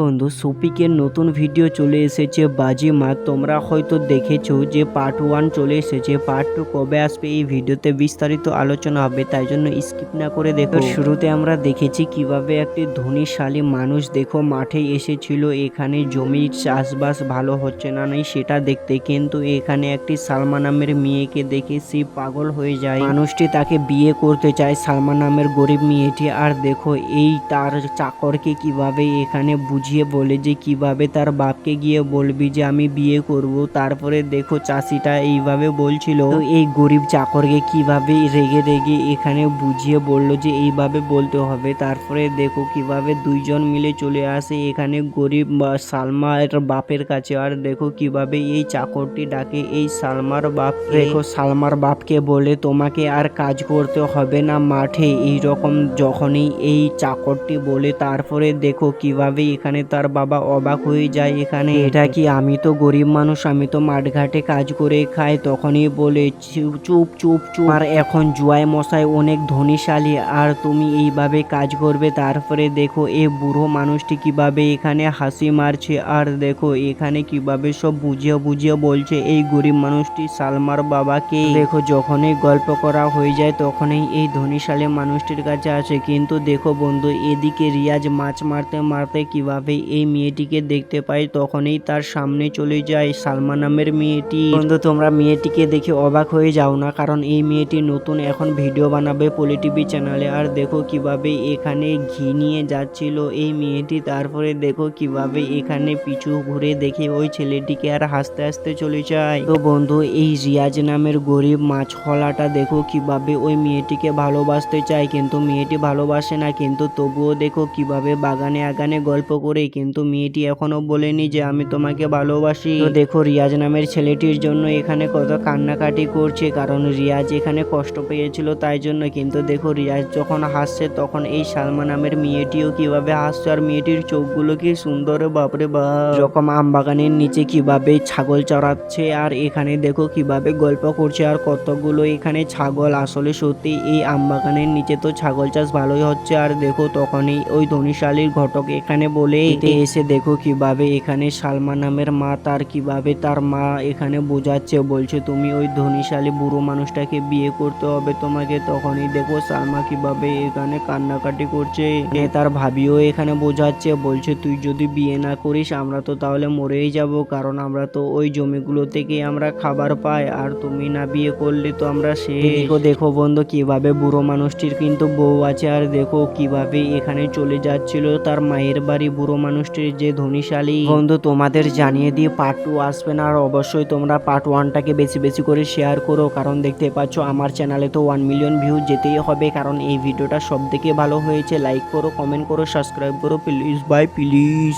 বন্ধু সুপিকের নতুন ভিডিও চলে এসেছে, বাজি মাত তোমরা হয়তো দেখেছ যে পার্ট ওয়ান চলে এসেছে। পার্ট টু কবে আসবে এই ভিডিওতে বিস্তারিত আলোচনা হবে, তাই জন্য স্কিপ না করে দেখো। শুরুতে আমরা দেখেছি কীভাবে একটি ধনীশালী মানুষ, দেখো, মাঠে এসেছিল। এখানে জমির চাষবাস ভালো হচ্ছে না নাই সেটা দেখতে, কিন্তু এখানে একটি সালমা নামের মেয়েকে দেখে সে পাগল হয়ে যায়। মানুষটি তাকে বিয়ে করতে চায়, সালমা নামের গরিব মেয়েটি। আর দেখো, এই তার চাকরকে কীভাবে এখানে বুঝিয়ে বলে যে কীভাবে তার বাপকে গিয়ে বলবি যে আমি বিয়ে করব। তারপরে দেখো চাষিটা এইভাবে বলছিল। এই গরিব চাকরকে কীভাবে রেগে রেগে এখানে বুঝিয়ে বলল যে এইভাবে বলতে হবে। তারপরে দেখো কীভাবে দুইজন মিলে চলে আসে এখানে গরিব সালমার বাপের কাছে। আর দেখো কীভাবে এই চাকরটি ডাকে, এই সালমার বাপ। দেখো সালমার বাপকে বলে, তোমাকে আর কাজ করতে হবে না মাঠে। এই রকম যখনই এই চাকরটি বলে, তারপরে দেখো কীভাবে এখানে তার বাবা অবাক হয়ে যায়, এখানে এটা কি? আমি তো গরিব মানুষ, আমি তো মাঠঘাটে কাজ করে খাই। তখনই বলে, চুপ চুপ চুপ আর এখন জুয়াই মশাই অনেক ধনীশালী, আর তুমি এইভাবে কাজ করবে? তারপরে দেখো, এ বুড়ো মানুষটি কীভাবে এখানে হাসি মারছে। আর দেখো, এখানে কীভাবে সব বুঝিয়ে বুঝিয়ে বলছে, এই গরিব মানুষটি সালমার বাবাকে দেখো, যখনই গল্প করা হয়ে যায়, তখনই এই ধনীশালী মানুষটির কাছে আসে। কিন্তু দেখো বন্ধু, এদিকে রিয়াজ মাছ মারতে মারতে কীভাবে এই মেয়েটিকে দেখতে পায় তখনই তার সামনে চলে যায় সালমা নামের মেয়েটি। বন্ধু, তোমরা মেয়েটিকে দেখে অবাক হয়ে যাও না, কারণ এই মেয়েটি নতুন এখন ভিডিও বানাবে পলি টিভি চ্যানেলে। আর দেখো কীভাবে এখানে ঘি নিয়ে যাচ্ছিল এই মেয়েটি, তারপরে দেখো কীভাবে এখানে পিছু ঘুরে দেখে ওই ছেলেটিকে আর হাসতে হাসতে চলে যায়। তো বন্ধু, এই রিয়াজ নামের গরিব মাছওয়ালাটা দেখো কীভাবে ওই মেয়েটিকে ভালোবাসতে চায়। কিন্তু মেয়েটি ভালোবাসে না, কিন্তু তবুও দেখো কীভাবে বাগানে আগানে গল্প করে কিন্তু মেয়েটি এখনও বলেনি যে আমি তোমাকে ভালোবাসি। তো দেখো, রিয়াজ নামের ছেলেটির জন্য এখানে কত কান্নাকাটি করছে, কারণ রিয়াজ এখানে কষ্ট পেয়েছিল তাই জন্য। কিন্তু দেখো, রিয়াজ যখন হাসছে, তখন এই সালমা নামের মেয়েটিও কীভাবে হাসছে আর মেয়েটির চোখগুলো কি সুন্দর, বাপরে বা আম বাগানের নিচে কীভাবে ছাগল চড়াচ্ছে আর এখানে দেখো কীভাবে গল্প করছে আর কতগুলো এখানে ছাগল। আসলে সত্যি এই আম বাগানের নিচে তো ছাগল চাষ ভালোই হচ্ছে। আর দেখো, তখনই ওই ধনীশালীর ঘটক এখানে বলে এতে এসে দেখো কীভাবে এখানে সালমা নামের মা তার কীভাবে তার মা এখানে বোঝাচ্ছে বলছে তুমি ওই ধনীশালী বুড়ো মানুষটাকে বিয়ে করতে হবে তোমাকে। তখনই দেখো সালমা কীভাবে এখানে কান্নাকাটি করছে। তার ভাবিও এখানে বোঝাচ্ছে বলছে তুই যদি বিয়ে না করিস আমরা তো তাহলে মরেই যাব কারণ আমরা তো ওই জমিগুলো থেকে আমরা খাবার পাই আর তুমি না বিয়ে করলে তো আমরা সে দেখো দেখো বন্ধু কীভাবে বুড়ো মানুষটির কিন্তু বউ আছে আর দেখো কীভাবে এখানে চলে যাচ্ছিল তার মায়ের বাড়ি বুড়ো মানুষটির যে ধনীশালী। বন্ধু, তোমাদের জানিয়ে দিয়ে পার্ট টু আসবে না, আর অবশ্যই তোমরা পার্ট ওয়ানটাকে বেশি বেশি করে শেয়ার করো, কারণ দেখতে পাচ্ছ আমার চ্যানেলে তো ওয়ান মিলিয়ন ভিউ যেতেই হবে, কারণ এই ভিডিওটা সব থেকে ভালো হয়েছে। লাইক করো কমেন্ট করো সাবস্ক্রাইব করো প্লিজ বাই প্লিজ